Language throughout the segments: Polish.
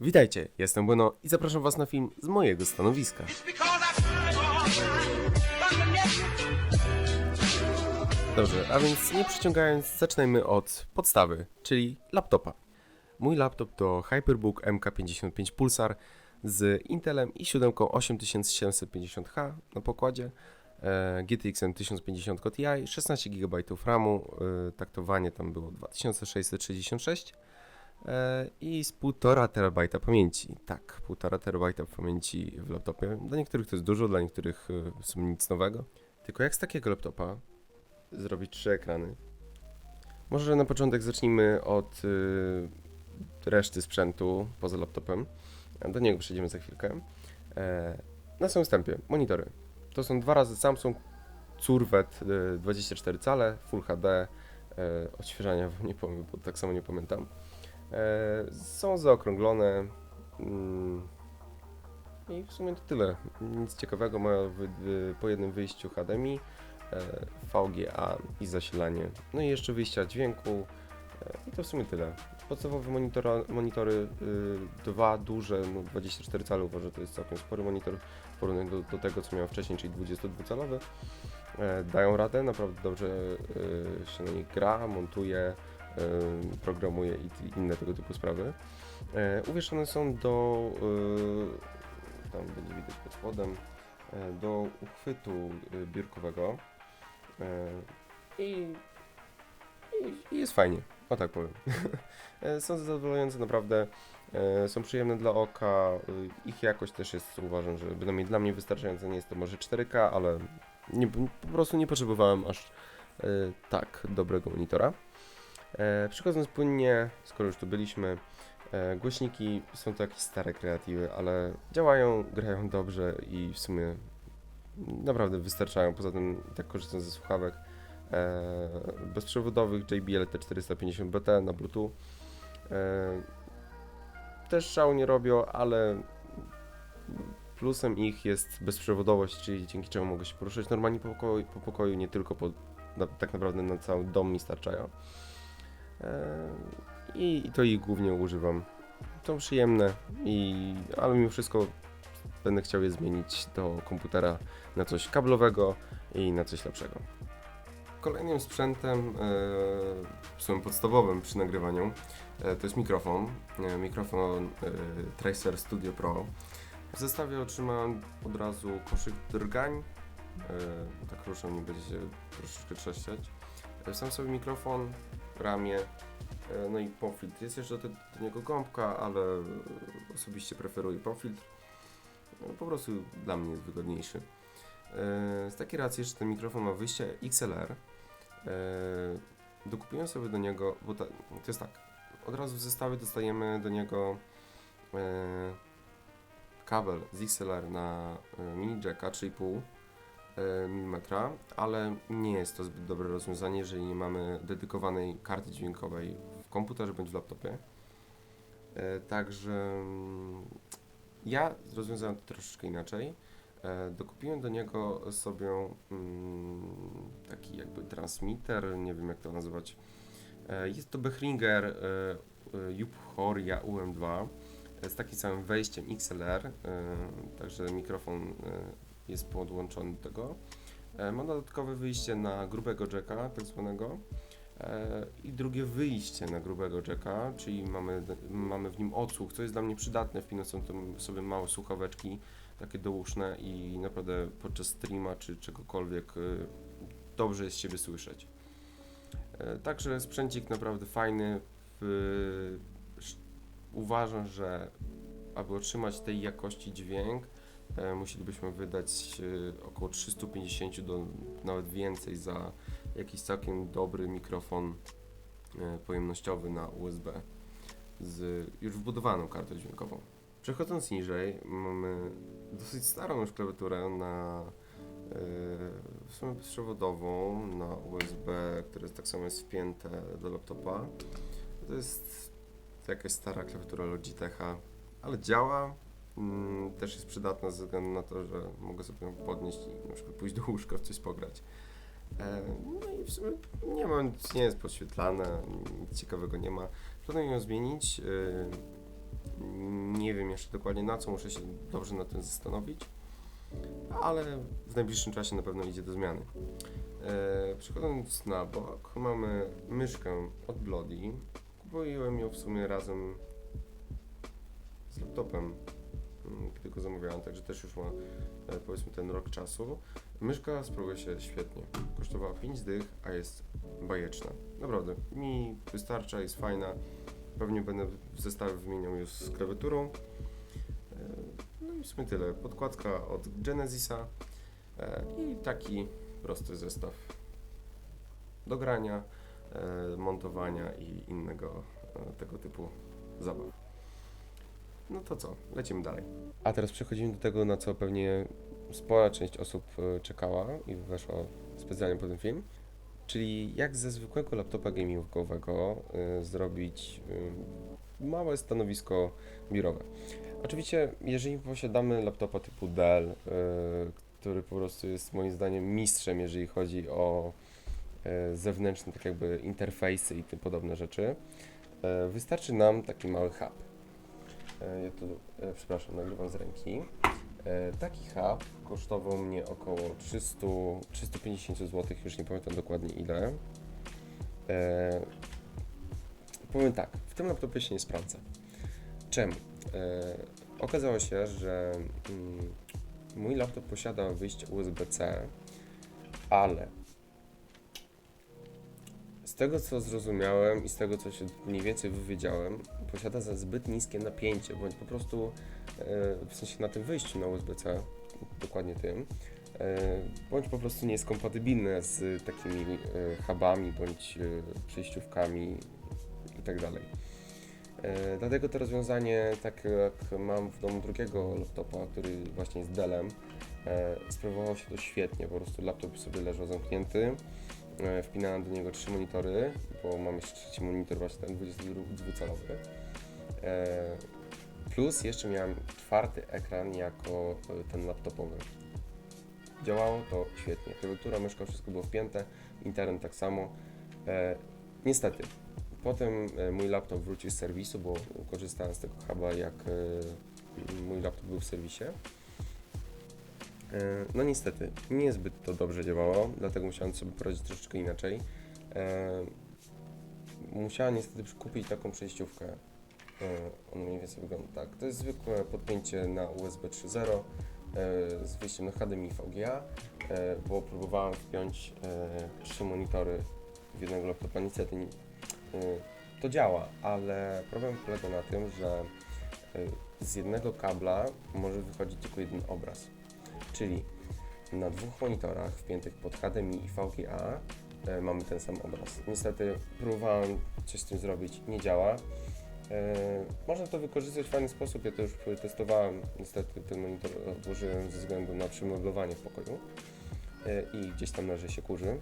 Witajcie, jestem Bueno i zapraszam Was na film z mojego stanowiska. Dobrze, a więc nie przyciągając, zaczynajmy od podstawy, czyli laptopa. Mój laptop to Hyperbook MK55 Pulsar z Intelem i 7 8750H na pokładzie, e, GTX 1050 Ti, 16 GB RAMu, e, taktowanie tam było 2666 e, i z 1,5 terabajta pamięci. Tak, 1,5 terabajta pamięci w laptopie. Dla niektórych to jest dużo, dla niektórych e, w sumie nic nowego. Tylko jak z takiego laptopa zrobić trzy ekrany? Może na początek zacznijmy od y, reszty sprzętu poza laptopem. Do niego przejdziemy za chwilkę. E, na samym wstępie, monitory. To są dwa razy Samsung Curvet y, 24 cale, Full HD, e, odświeżania nie powiem, bo tak samo nie pamiętam. E, są zaokrąglone mm, i w sumie to tyle. Nic ciekawego, wy, po jednym wyjściu HDMI, e, VGA i zasilanie. No i jeszcze wyjścia dźwięku e, i to w sumie tyle. Podstawowe monitora, monitory, y, dwa duże, no 24 cale uważam, że to jest całkiem spory monitor w porównaniu do, do tego, co miałem wcześniej, czyli 22-calowy. E, dają radę, naprawdę dobrze się na nich gra, montuje, programuje i inne tego typu sprawy. E, uwieszone są do, y, tam będzie widać pod spodem, e, do uchwytu biurkowego e, i, i, jest fajnie, o tak powiem. E, są zadowalające naprawdę, e, są przyjemne dla oka, ich jakość też jest uważam, że bynajmniej dla mnie wystarczająca, nie jest to może 4K, ale nie, po prostu nie potrzebowałem aż e, tak dobrego monitora. E, Przechodząc płynnie, skoro już tu byliśmy, e, głośniki są to jakieś stare kreatywy, ale działają, grają dobrze i w sumie naprawdę wystarczają. Poza tym tak korzystam ze słuchawek e, bezprzewodowych JBL T450BT na Bluetooth. E, też szału nie robią, ale plusem ich jest bezprzewodowość, czyli dzięki czemu mogę się poruszać normalnie po pokoju, po pokoju nie tylko po, na, tak naprawdę na cały dom mi starczają. E, I, to ich głównie używam. Są przyjemne, i, ale mimo wszystko będę chciał je zmienić do komputera na coś kablowego i na coś lepszego. Kolejnym sprzętem, e, w sumie podstawowym przy nagrywaniu, e, to jest mikrofon. E, mikrofon e, Tracer Studio Pro. W zestawie otrzymałem od razu koszyk drgań. E, tak ruszam, nie będzie się troszeczkę trzeszczeć. E, Sam sobie mikrofon, ramię, e, no i pofiltr. Jest jeszcze do, do niego gąbka, ale osobiście preferuję pofiltr. No, po prostu dla mnie jest wygodniejszy. E, Z takiej racji, że ten mikrofon ma wyjście XLR, e, dokupiłem sobie do niego, bo ta, to jest tak, od razu w zestawie dostajemy do niego kabel z XLR na mini jacka 3,5 mm, ale nie jest to zbyt dobre rozwiązanie, jeżeli nie mamy dedykowanej karty dźwiękowej w komputerze bądź w laptopie. E, Także mm, ja rozwiązałem to troszeczkę inaczej. E, Dokupiłem do niego sobie mm, taki jakby transmitter, nie wiem jak to nazywać. E, Jest to Behringer Euphoria UM2 e, z takim samym wejściem XLR, także mikrofon jest podłączony do tego. E, Ma dodatkowe wyjście na grubego jacka, tak zwanego. E, I drugie wyjście na grubego jacka, czyli mamy, mamy w nim odsłuch, co jest dla mnie przydatne. Tam sobie małe słuchaweczki, takie douszne i naprawdę podczas streama czy czegokolwiek y, dobrze jest siebie słyszeć. E, Także sprzęcik naprawdę fajny. Uważam, że aby otrzymać tej jakości dźwięk, e, musielibyśmy wydać e, około 350 do nawet więcej za jakiś całkiem dobry mikrofon e, pojemnościowy na USB z już wbudowaną kartą dźwiękową. Przechodząc niżej, mamy dosyć starą już klawiaturę na e, w sumie bezprzewodową na USB, które tak samo jest wpięte do laptopa. To jest jakaś stara klawiatura Logitecha, ale działa. Mm, Też jest przydatna ze względu na to, że mogę sobie ją podnieść i na przykład pójść do łóżka w coś pograć. E, No i w sumie nie ma, nic nie jest podświetlane, nic ciekawego nie ma. Planuję ją zmienić. e, Nie wiem jeszcze dokładnie na co, muszę się dobrze nad tym zastanowić, ale w najbliższym czasie na pewno idzie do zmiany. E, przechodząc na bok, mamy myszkę od Bloody. Kupiłem ją w sumie razem z laptopem, mm, kiedy go zamawiałem, także też już ma e, powiedzmy ten rok czasu. Myszka sprawuje się świetnie. Kosztowała 5 dych, a jest bajeczna. Naprawdę, mi wystarcza, jest fajna. Pewnie będę w zestawie wymieniał już z klawiaturą. E, No i w sumie tyle. Podkładka od Genesisa e, i taki prosty zestaw do grania, montowania i innego tego typu zabaw. No to co, lecimy dalej. A teraz przechodzimy do tego, na co pewnie spora część osób e, czekała i weszła specjalnie po ten film. Czyli jak ze zwykłego laptopa gamingowego y, zrobić y, małe stanowisko biurowe. Oczywiście, jeżeli posiadamy laptopa typu Dell, który po prostu jest moim zdaniem mistrzem, jeżeli chodzi o zewnętrzne tak jakby interfejsy i tym podobne rzeczy, wystarczy nam taki mały hub. Y, Ja tu, y, przepraszam, nagrywam z ręki. E, Taki hub kosztował mnie około 300, 350 zł, już nie pamiętam dokładnie ile. E, powiem tak, w tym laptopie się nie sprawdza. Czemu? E, okazało się, że mm, mój laptop posiada wyjście USB-C, ale z tego co zrozumiałem i z tego co się mniej więcej wywiedziałem, posiada za zbyt niskie napięcie, bądź po prostu e, w sensie na tym wyjściu na USB-C, dokładnie tym, e, bądź po prostu nie jest kompatybilne z takimi e, hubami bądź przejściówkami i tak Dlatego to rozwiązanie, tak jak mam w domu drugiego laptopa, który właśnie jest Dellem, sprawowało się to świetnie. Po prostu laptop sobie leżał zamknięty. E, Wpinałem do niego trzy monitory, bo mam jeszcze trzeci monitor, właśnie ten 22-calowy. E, Plus jeszcze miałem czwarty ekran jako e, ten laptopowy. Działało to świetnie. Klawiatura, myszka, wszystko było wpięte, internet tak samo. Niestety, potem mój laptop wrócił z serwisu, bo korzystałem z tego huba jak mój laptop był w serwisie. E, No niestety, niezbyt to dobrze działało, dlatego musiałem sobie poradzić troszeczkę inaczej. E, Musiałem niestety kupić taką przejściówkę. E, On mniej więcej wygląda tak. To jest zwykłe podpięcie na USB 3.0 e, z wyjściem na HDMI VGA, bo próbowałem wpiąć trzy monitory w jednego laptopa. Niestety nie- to działa, ale problem polega na tym, że z jednego kabla może wychodzić tylko jeden obraz. Czyli na dwóch monitorach wpiętych pod HDMI i VGA e, mamy ten sam obraz. Niestety próbowałem coś z tym zrobić, nie działa. E, można to wykorzystać w fajny sposób, ja to już testowałem. Niestety ten monitor odłożyłem ze względu na przemeblowanie w pokoju e, i gdzieś tam leży się kurzy.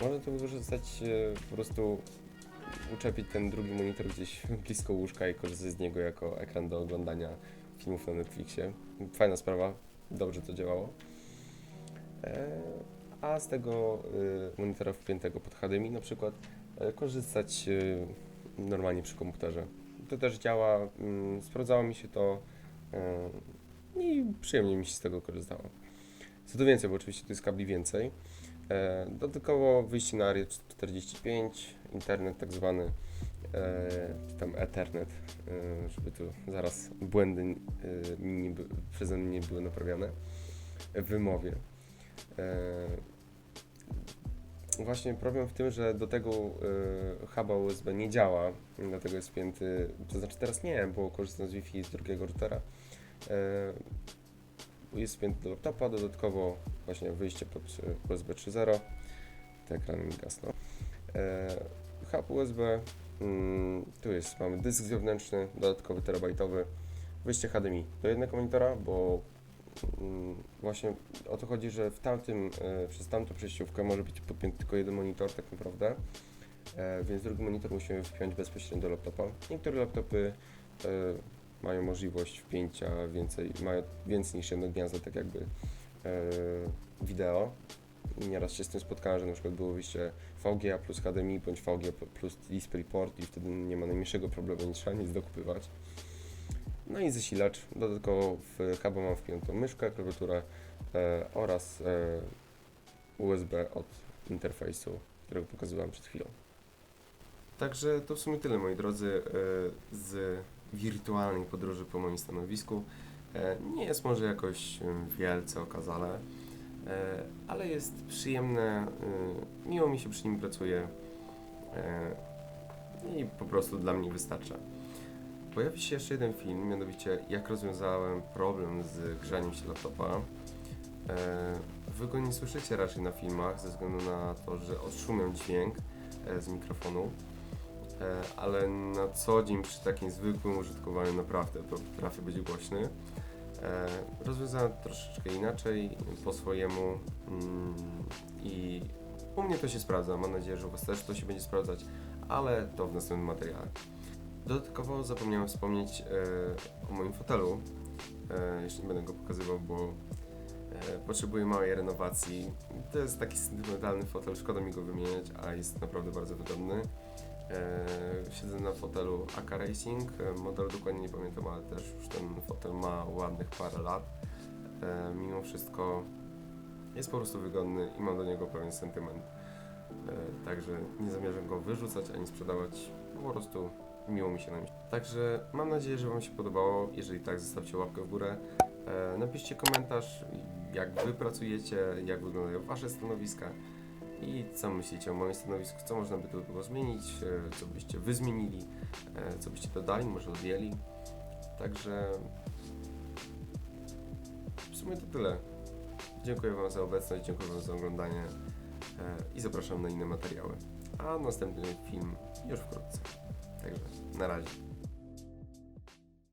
Można to wykorzystać po prostu uczepić ten drugi monitor gdzieś blisko łóżka i korzystać z niego jako ekran do oglądania filmów na Netflixie. Fajna sprawa, dobrze to działało. E, A z tego y, monitora wpiętego pod HDMI na przykład e, korzystać normalnie przy komputerze. To też działa, mm, sprawdzało mi się to e, i przyjemnie mi się z tego korzystało. Co to więcej, bo oczywiście to jest kabli więcej. E, Dodatkowo wyjście na RJ45, internet tak zwany, e, tam Ethernet, e, żeby tu zaraz błędy e, nie przeze mnie nie były naprawiane w wymowie. E, Właśnie problem w tym, że do tego e, huba USB nie działa, dlatego jest spięty, to znaczy teraz nie, bo korzystam z Wi-Fi z drugiego routera. E, Jest spięty do laptopa, dodatkowo właśnie wyjście pod e, USB 3.0, te ekrany mi gasną. E, Hub USB, tu jest, mamy dysk zewnętrzny, dodatkowy terabajtowy, wyjście HDMI do jednego monitora, bo mm, właśnie o to chodzi, że w tamtym, e, przez tamtą przejściówkę może być podpięty tylko jeden monitor tak naprawdę, e, więc drugi monitor musimy wpiąć bezpośrednio do laptopa. Niektóre laptopy e, mają możliwość wpięcia więcej, mają więcej niż jedno gniazdo, tak jakby wideo. Nieraz się z tym spotkałem, że na przykład było wyjście VGA plus HDMI bądź VGA plus DisplayPort i wtedy nie ma najmniejszego problemu, nie trzeba nic dokupywać. No i zasilacz. Dodatkowo w hubu mam wpiętą myszkę, klawiaturę e, oraz e, USB od interfejsu, którego pokazywałem przed chwilą. Także to w sumie tyle, moi drodzy, e, z wirtualnej podróży po moim stanowisku. E, Nie jest może jakoś wielce okazale, ale jest przyjemne, e, miło mi się przy nim pracuje e, i po prostu dla mnie wystarcza. Pojawi się jeszcze jeden film, mianowicie jak rozwiązałem problem z grzaniem się laptopa. E, Wy go nie słyszycie raczej na filmach ze względu na to, że odszumiam dźwięk e, z mikrofonu, e, ale na co dzień przy takim zwykłym użytkowaniu naprawdę to potrafię być głośny. E, Rozwiązałem troszeczkę inaczej, po swojemu mm, i u mnie to się sprawdza. Mam nadzieję, że u Was też to się będzie sprawdzać, ale to w następnym materiale. Dodatkowo zapomniałem wspomnieć e, o moim fotelu. E, jeszcze nie będę go pokazywał, bo e, potrzebuję małej renowacji. To jest taki sentymentalny fotel, szkoda mi go wymieniać, a jest naprawdę bardzo wygodny. E, siedzę na fotelu AK Racing, e, model dokładnie nie pamiętam, ale też już ten fotel ma ładnych parę lat. E, mimo wszystko jest po prostu wygodny i mam do niego pewien sentyment. Także nie zamierzam go wyrzucać ani sprzedawać, po prostu miło mi się na nim. Także mam nadzieję, że Wam się podobało. Jeżeli tak, zostawcie łapkę w górę. Napiszcie komentarz, jak Wy pracujecie, jak wyglądają Wasze stanowiska i co myślicie o moim stanowisku, co można by tu było zmienić, e, co byście Wy zmienili, e, co byście dodali, może odjęli. Także w sumie to tyle. Dziękuję Wam za obecność, dziękuję Wam za oglądanie e, i zapraszam na inne materiały. A następny film już wkrótce. Także na razie.